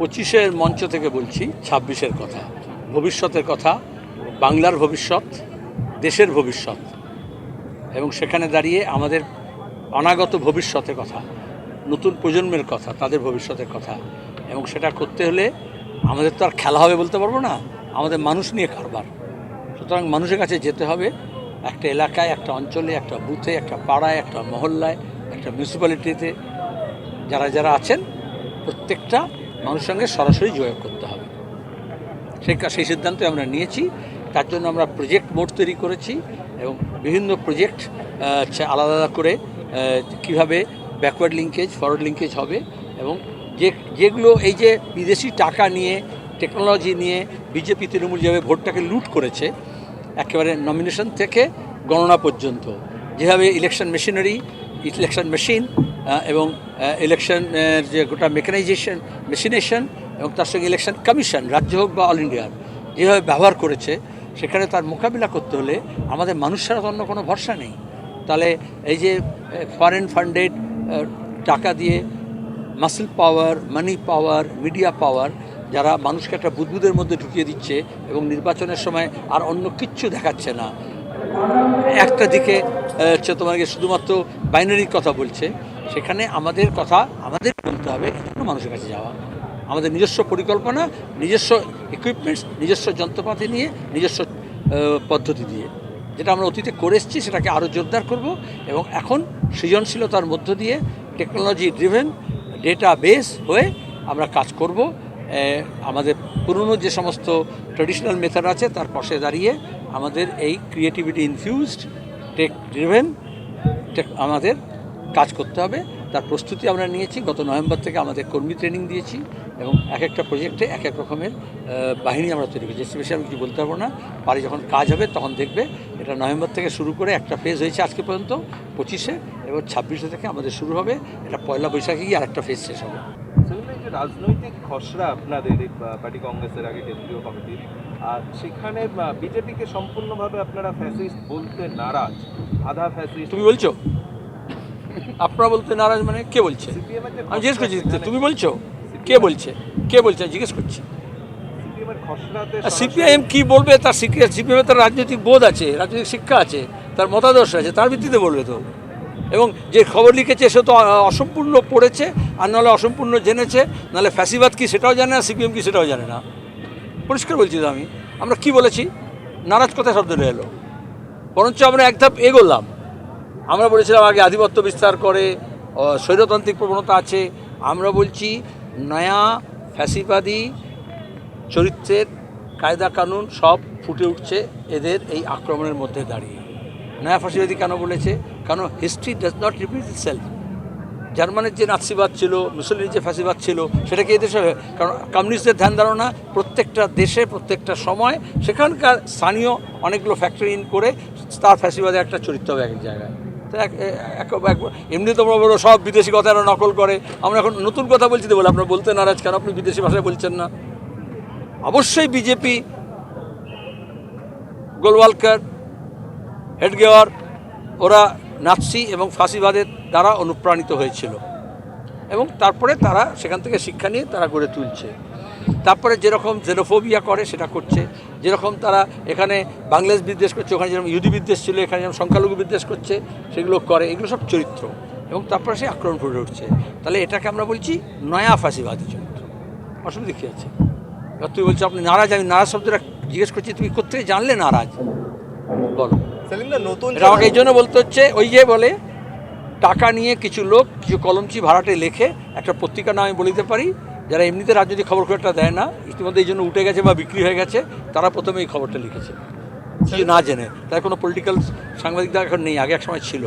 পঁচিশের মঞ্চ থেকে বলছি, ছাব্বিশের কথা। ভবিষ্যতের কথা, বাংলার ভবিষ্যৎ, দেশের ভবিষ্যৎ। এবং সেখানে দাঁড়িয়ে আমাদের অনাগত ভবিষ্যতের কথা, নতুন প্রজন্মের কথা, তাদের ভবিষ্যতের কথা। এবং সেটা করতে হলে আমাদের তো আর খেলা হবে বলতে পারব না, আমাদের মানুষ নিয়ে কারবার। সুতরাং মানুষের কাছে যেতে হবে, একটা এলাকায়, একটা অঞ্চলে, একটা বুথে, একটা পাড়ায়, একটা মহল্লায়, একটা মিউনিসিপ্যালিটিতে যারা যারা আছেন, প্রত্যেকটা মানুষের সঙ্গে সরাসরি যোগাযোগ করতে হবে। সেই সেই সিদ্ধান্তই আমরা নিয়েছি। তার জন্য আমরা প্রজেক্ট বোর্ড তৈরি করেছি এবং বিভিন্ন প্রজেক্ট আলাদা আলাদা করে কীভাবে ব্যাকওয়ার্ড লিঙ্কেজ ফরওয়ার্ড লিঙ্কেজ হবে এবং যে, যেগুলো এই যে বিদেশি টাকা নিয়ে টেকনোলজি নিয়ে বিজেপি তৃণমূল যেভাবে ভোটটাকে লুট করেছে, একেবারে নমিনেশন থেকে গণনা পর্যন্ত। যেভাবে ইলেকশন মেশিনারি ইলেকশন মেশিন এবং ইলেকশন যে গোটা মেকানাইজেশন মেশিনেশন এবং তার সঙ্গে ইলেকশন কমিশন রাজ্য হোক বা অল ইন্ডিয়ার যেভাবে ব্যবহার করেছে, সেখানে তার মোকাবিলা করতে হলে আমাদের মানুষ ছাড়া তো অন্য কোনো ভরসা নেই। তাহলে এই যে ফরেন ফান্ডেড টাকা দিয়ে মাসেল পাওয়ার মানি পাওয়ার মিডিয়া পাওয়ার যারা মানুষকে একটা বুদবুদের মধ্যে ঢুকিয়ে দিচ্ছে এবং নির্বাচনের সময় আর অন্য কিচ্ছু দেখাচ্ছে না। একটা দিকে হচ্ছে তোমাকে শুধুমাত্র বাইনারির কথা বলছে সেখানে আমাদের কথা আমাদের বলতে হবে এই মানুষের কাছে যাওয়া। আমাদের নিজস্ব পরিকল্পনা, নিজস্ব ইকুইপমেন্টস নিজস্ব যন্ত্রপাতি নিয়ে, নিজস্ব পদ্ধতি দিয়ে। যেটা আমরা অতীতে করে এসেছি, সেটাকে আরও জোরদার করব এবং এখন সৃজনশীলতার মধ্য দিয়ে টেকনোলজি ড্রিভেন ডেটা বেস হয়ে আমরা কাজ করব। আমাদের পুরনো যে সমস্ত ট্রেডিশনাল মেথড আছে, তার পাশে দাঁড়িয়ে আমাদের এই ক্রিয়েটিভিটি ইনফিউজড টেক ড্রিভেন আমাদের কাজ করতে হবে। তার প্রস্তুতি আমরা নিয়েছি। গত নভেম্বর থেকে আমাদের কর্মী ট্রেনিং দিয়েছি এবং এক একটা প্রজেক্টে এক এক রকমের বাহিনী আমরা তৈরি করেছি। বেশি আমি কিছু বলতে পারব না। পারি যখন কাজ হবে তখন দেখবে এটা নভেম্বর থেকে শুরু করে একটা ফেজ হয়েছে আজকে পর্যন্ত পঁচিশে। এবং ছাব্বিশে থেকে আমাদের শুরু হবে। এটা পয়লা বৈশাখে গিয়ে আরেকটা ফেজ শেষ হবে। রাজনৈতিক খসড়া আপনাদের পার্টি কংগ্রেসের আগে কেন্দ্রীয় কমিটির আর সেখানে বিজেপিকে সম্পূর্ণভাবে আপনারা ফ্যাসিস্ট বলতে নারাজ। আধা ফ্যাসিস্ট তুমি বলছো? আপনারা বলতে নারাজ মানে কে বলছে? আমি জিজ্ঞেস করছি তুমি বলছো? কে বলছে? কে বলছে? জিজ্ঞেস করছি। সিপিআইএম কি বলবে? তার সিপিএম তার রাজনৈতিক বোধ আছে রাজনৈতিক শিক্ষা আছে তার মতাদর্শ আছে তার ভিত্তিতে বলবে তো। এবং যে খবর লিখেছে সে তো অসম্পূর্ণ পড়েছে আর নাহলে অসম্পূর্ণ জেনেছে নাহলে ফ্যাসিবাদ কি সেটাও জানে না সিপিএম কি সেটাও জানে না। পরিষ্কার বলছি তো আমি। আমরা কি বলেছি? নারাজ কথা শব্দটা এলো। বরঞ্চ আমরা এক ধাপ এগোলাম। আমরা বলেছিলাম আগে আধিপত্য বিস্তার করে স্বৈরতান্ত্রিক প্রবণতা আছে। আমরা বলছি নয়া ফ্যাসিবাদী চরিত্রের কায়দা কানুন সব ফুটে উঠছে এদের এই আক্রমণের মধ্যে দাঁড়িয়ে। নয়া ফাঁসিবাদী কেন বলেছে? কারণ history does not repeat itself জার্মানির যে নাৎসিবাদ ছিল মুসলিমের যে ফাঁসিবাদ ছিল, সেটাকে এদেশে কারণ কমিউনিস্টদের ধ্যান ধারণা প্রত্যেকটা দেশে, প্রত্যেকটা সময় সেখানকার স্থানীয় অনেকগুলো ফ্যাক্টরি ইন করে তার ফ্যাসিবাদের একটা চরিত্র হবে এক জায়গায়। তো এমনি তোমরা বলো সব বিদেশি কথা এরা নকল করে। আমরা এখন নতুন কথা বলছি তো বলে, আপনার বলতে নারাজ কেন? আপনি বিদেশি ভাষায় বলছেন না। অবশ্যই বিজেপি, গোলওয়ালকার, হেডগেওয়ার, ওরা নাৎসি এবং ফাঁসিবাদের দ্বারা অনুপ্রাণিত হয়েছিল। এবং তারপরে তারা সেখান থেকে শিক্ষা নিয়ে তারা গড়ে তুলছে। তারপরে যেরকম জেনোফোবিয়া করে সেটা করছে। যেরকম তারা এখানে বাংলাদেশ বিদ্বেষ করছে ওখানে যেরকম ইহুদি বিদ্বেষ ছিল এখানে যেরকম সংখ্যালঘু বিদ্বেষ করছে সেগুলো করে। এগুলো সব চরিত্র। এবং তারপরে সে আক্রমণ করে উঠছে। তাহলে এটাকে আমরা বলছি নয়া ফাঁসিবাদী চরিত্র। অসুবিধা কী আছে? এবার তুই বলছো আপনি নারাজ আমি নারাজ শব্দটা জিজ্ঞেস করছি তুমি কোথেকে জানলে নারাজ? বলো। নতুন আমাকে এই জন্য বলতে হচ্ছে ওই যে বলে টাকা নিয়ে কিছু লোক কিছু কলমচি ভাড়াটে লেখে একটা পত্রিকা নাম আমি বলে দিতে পারি যারা এমনিতে রাজনৈতিক খবর খুব একটা দেয় না, ইতিমধ্যে এই জন্য উঠে গেছে বা বিক্রি হয়ে গেছে, তারা প্রথমে এই খবরটা লিখেছে। কিছু না জেনে। তার কোনো পলিটিক্যাল সাংবাদিকদের এখন নেই, আগে এক সময় ছিল।